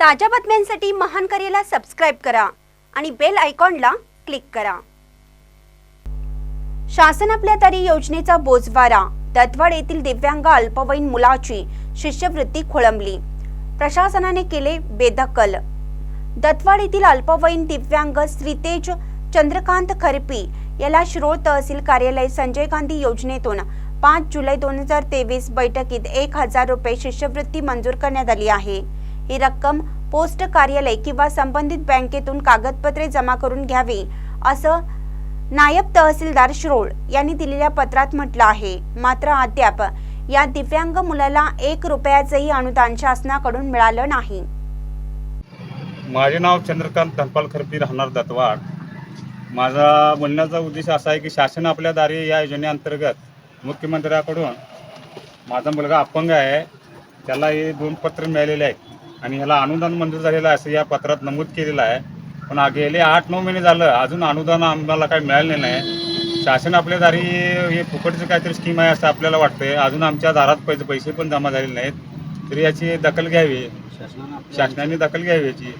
ताज्या बातम्यांसाठी महान करेला सबस्क्राईब करा आणि बेल आयकॉनला क्लिक करा. शासन आपल्या तरी योजनेचा बोजवारा. दत्तवाड येथील दिव्यांग अल्पवयीन मुलाची शिष्यवृत्ती खोळंबली. प्रशासनाने केले बेदखल. दत्तवाड येथील अल्पवयीन दिव्यांग श्रीतेज चंद्रकांत खरपी याला शिरोळ तहसील कार्यालय संजय गांधी योजनेतून पाच जुलै दोन हजार तेवीस बैठकीत एक हजार रुपये शिष्यवृत्ती मंजूर करण्यात आली आहे. ही रक्कम पोस्ट कार्यालय किंवा संबंधित बँकेतून कागदपत्रे जमा करून घ्यावी असं नायब तहसीलदार श्रोळ यांनी दिलेल्या पत्रात म्हटलं आहे. मात्र अद्याप या दिव्यांग मुलाला एक रुपयाचंही अनुदान शासनाकडून मिळालं नाही. माझे नाव चंद्रकांत धनपाल खरपी राहणार दत्तवाड. माझा बोलण्याचा उद्देश असा आहे की शासन आपल्या दारी या योजनेअंतर्गत मुख्यमंत्र्याकडून माझा मुलगा अपंग आहे. त्याला हे दोन पत्र मिळालेले आहेत. आणि ह्याला अनुदान मंजूर झालेलं आहे असं या पत्रात नमूद केलेलं आहे. पण गेले आठ नऊ महिने झालं अजून अनुदान आम्हाला काही मिळालेलं नाही. शासन आपल्या दारी हे फुकटचं काहीतरी स्कीम आहे असं आपल्याला वाटतंय. अजून आमच्या दारात पैसे पैसे पण जमा झालेले नाहीत. तरी याची दखल घ्यावी. शासनाने दखल घ्यावी याची.